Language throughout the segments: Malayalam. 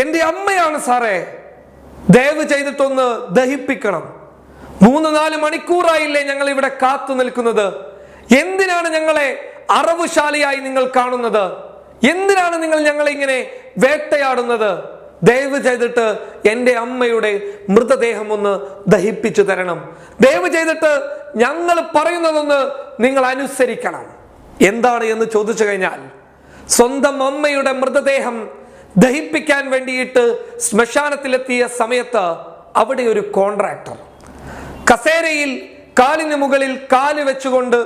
എന്റെ അമ്മയാണ് സാറേ ദയവ് ചെയ്തിട്ടൊന്ന് ദഹിപ്പിക്കണം. മൂന്ന് നാല് മണിക്കൂറായില്ലേ ഞങ്ങൾ ഇവിടെ കാത്തു നിൽക്കുന്നത്. എന്തിനാണ് ഞങ്ങളെ അറവുശാലിയായി നിങ്ങൾ കാണുന്നത്? എന്തിനാണ് നിങ്ങൾ ഞങ്ങളെ ഇങ്ങനെ വേട്ടയാടുന്നത്? ദയവ് ചെയ്തിട്ട് എന്റെ അമ്മയുടെ മൃതദേഹം ഒന്ന് ദഹിപ്പിച്ചു തരണം. ദയവ് ചെയ്തിട്ട് ഞങ്ങൾ പറയുന്നതൊന്ന് നിങ്ങൾ അനുസരിക്കണം. എന്താണ് എന്ന് ചോദിച്ചു കഴിഞ്ഞാൽ സ്വന്തം അമ്മയുടെ മൃതദേഹം ദഹിപ്പിക്കാൻ വേണ്ടിയിട്ട് ശ്മശാനത്തിലെത്തിയ സമയത്ത് അവിടെ ഒരു കോൺട്രാക്ടർ. കസേരയിൽ കാലിന് മുകളിൽ കാൽ വെച്ചുകൊണ്ട്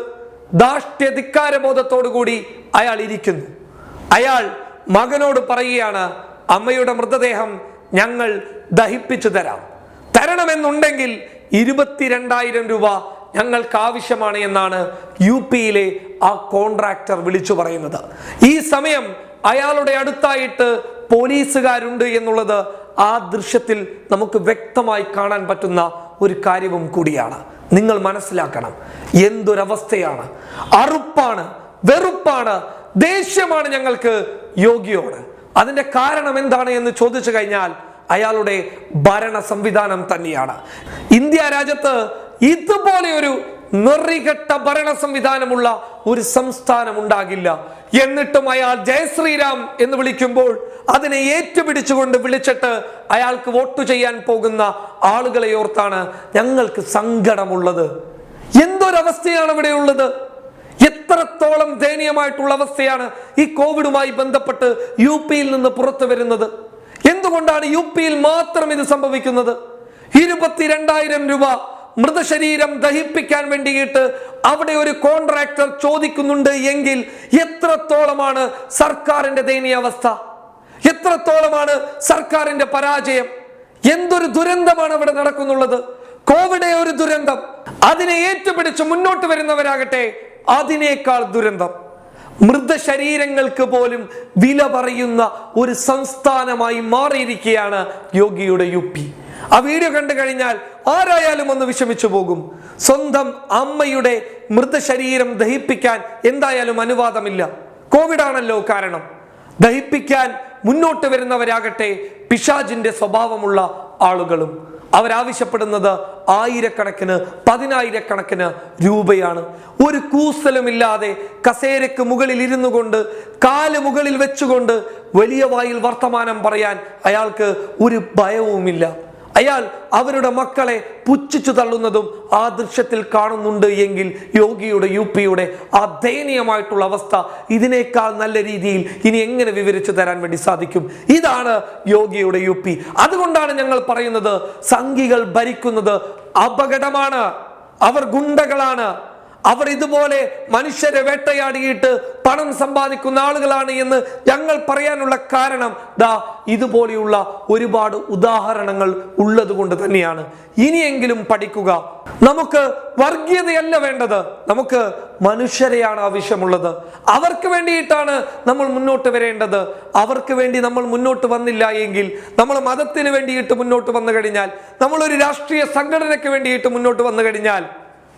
ദാഷ്ട്യധിക്കാരബോധത്തോടുകൂടി അയാൾ ഇരിക്കുന്നു. അയാൾ മകനോട് പറയുകയാണ് അമ്മയുടെ മൃതദേഹം ഞങ്ങൾ ദഹിപ്പിച്ചു തരാം. തരണമെന്നുണ്ടെങ്കിൽ ഇരുപത്തിരണ്ടായിരം രൂപ ഞങ്ങൾക്ക് ആവശ്യമാണ് എന്നാണ് യു പിയിലെ ആ കോൺട്രാക്ടർ വിളിച്ചു പറയുന്നത്. ഈ സമയം അയാളുടെ അടുത്തായിട്ട് പോലീസുകാരുണ്ട് എന്നുള്ളത് ആ ദൃശ്യത്തിൽ നമുക്ക് വ്യക്തമായി കാണാൻ പറ്റുന്ന ഒരു കാര്യവും കൂടിയാണ്. നിങ്ങൾ മനസ്സിലാക്കണം എന്തൊരവസ്ഥയാണ്. അറുപ്പാണ് വെറുപ്പാണ് ദേഷ്യമാണ് ഞങ്ങൾക്ക് യോഗിയോട്. അതിന്റെ കാരണം എന്താണ് എന്ന് ചോദിച്ചു കഴിഞ്ഞാൽ അയാളുടെ ഭരണ സംവിധാനം തന്നെയാണ്. ഇന്ത്യ രാജ്യത്ത് ഇതുപോലെ ഒരു നെറികെട്ട ഭരണ സംവിധാനമുള്ള ഒരു സംസ്ഥാനം ഉണ്ടാകില്ല എന്നിട്ടും അയാൾ ജയശ്രീരാം എന്ന് വിളിക്കുമ്പോൾ അതിനെ ഏറ്റുപിടിച്ചുകൊണ്ട് വിളിച്ചിട്ട് അയാൾക്ക് വോട്ട് ചെയ്യാൻ പോകുന്ന ആളുകളെ ഓർത്താണ് ഞങ്ങൾക്ക് സങ്കടമുള്ളത്. എന്തൊരവസ്ഥയാണ് ഇവിടെ ഉള്ളത് എത്രത്തോളം ദയനീയമായിട്ടുള്ള അവസ്ഥയാണ് ഈ കോവിഡുമായി ബന്ധപ്പെട്ട് യു പിയിൽ നിന്ന് പുറത്തു വരുന്നത്? എന്തുകൊണ്ടാണ് യു പിയിൽ മാത്രം ഇത് സംഭവിക്കുന്നത്? ഇരുപത്തിരണ്ടായിരം രൂപ മൃതശരീരം ദഹിപ്പിക്കാൻ വേണ്ടിയിട്ട് അവിടെ ഒരു കോൺട്രാക്ടർ ചോദിക്കുന്നുണ്ട് എങ്കിൽ എത്രത്തോളമാണ് സർക്കാരിന്റെ ദയനീയാവസ്ഥ എത്രത്തോളമാണ് സർക്കാരിന്റെ പരാജയം? എന്തൊരു ദുരന്തമാണ് അവിടെ നടക്കുന്നുള്ളത്? കോവിഡ് ഒരു ദുരന്തം. അതിനെ ഏറ്റുപിടിച്ച് മുന്നോട്ട് വരുന്നവരാകട്ടെ അതിനേക്കാൾ ദുരന്തം. മൃതശരീരങ്ങൾക്ക് പോലും വില പറയുന്ന ഒരു സംസ്ഥാനമായി മാറിയിരിക്കുകയാണ് യോഗിയുടെ യു ആ വീഡിയോ കണ്ടു കഴിഞ്ഞാൽ ആരായാലും ഒന്ന് വിഷമിച്ചു പോകും. സ്വന്തം അമ്മയുടെ മൃതശരീരം ദഹിപ്പിക്കാൻ എന്തായാലും അനുവാദമില്ല. കോവിഡ് ആണല്ലോ കാരണം. ദഹിപ്പിക്കാൻ മുന്നോട്ട് വരുന്നവരാകട്ടെ പിശാജിന്റെ സ്വഭാവമുള്ള ആളുകളും. അവരാവശ്യപ്പെടുന്നത് ആയിരക്കണക്കിന് പതിനായിരക്കണക്കിന് രൂപയാണ്. ഒരു കൂസലുമില്ലാതെ കസേരക്ക് മുകളിൽ ഇരുന്നു കൊണ്ട് കാൽ മുകളിൽ വെച്ചുകൊണ്ട് വലിയ വായിൽ വർത്തമാനം പറയാൻ അയാൾക്ക് ഒരു ഭയവുമില്ല. അയാൾ അവരുടെ മക്കളെ പുച്ഛിച്ചു തള്ളുന്നതും ആ ദൃശ്യത്തിൽ കാണുന്നുണ്ട് എങ്കിൽ യോഗിയുടെ യു പിയുടെ ആ ദയനീയമായിട്ടുള്ള അവസ്ഥ ഇതിനേക്കാൾ നല്ല രീതിയിൽ ഇനി എങ്ങനെ വിവരിച്ചു തരാൻ വേണ്ടി സാധിക്കും? ഇതാണ് യോഗിയുടെ യു പി അതുകൊണ്ടാണ് ഞങ്ങൾ പറയുന്നത് സംഘികൾ ഭരിക്കുന്നത് അപകടമാണ്. അവർ ഗുണ്ടകളാണ്. അവർ ഇതുപോലെ മനുഷ്യരെ വേട്ടയാടിയിട്ട് പണം സമ്പാദിക്കുന്ന ആളുകളാണ് എന്ന് ഞങ്ങൾ പറയാനുള്ള കാരണം ദാ ഇതുപോലെയുള്ള ഒരുപാട് ഉദാഹരണങ്ങൾ ഉള്ളത് കൊണ്ട് തന്നെയാണ്. ഇനിയെങ്കിലും പഠിക്കുക. നമുക്ക് വർഗീയതയല്ല വേണ്ടത്. നമുക്ക് മനുഷ്യരെയാണ് ആവശ്യമുള്ളത്. അവർക്ക് വേണ്ടിയിട്ടാണ് നമ്മൾ മുന്നോട്ട് വരേണ്ടത്. അവർക്ക് വേണ്ടി നമ്മൾ മുന്നോട്ട് വന്നില്ല എങ്കിൽ നമ്മൾ മതത്തിന് വേണ്ടിയിട്ട് മുന്നോട്ട് വന്നു കഴിഞ്ഞാൽ നമ്മൾ ഒരു രാഷ്ട്രീയ സംഘടനയ്ക്ക് വേണ്ടിയിട്ട് മുന്നോട്ട് വന്നു കഴിഞ്ഞാൽ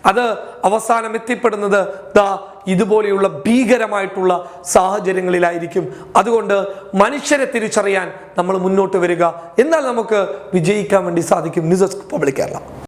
അത് അവസാനം എത്തിപ്പെടുന്നത് ദാ ഇതുപോലെയുള്ള ഭീകരമായിട്ടുള്ള സാഹചര്യങ്ങളിലായിരിക്കും. അതുകൊണ്ട് മനുഷ്യരെ തിരിച്ചറിയാൻ നമ്മൾ മുന്നോട്ട് വരിക. എന്നാൽ നമുക്ക് വിജയിക്കാൻ വേണ്ടി സാധിക്കും. News desk public Kerala.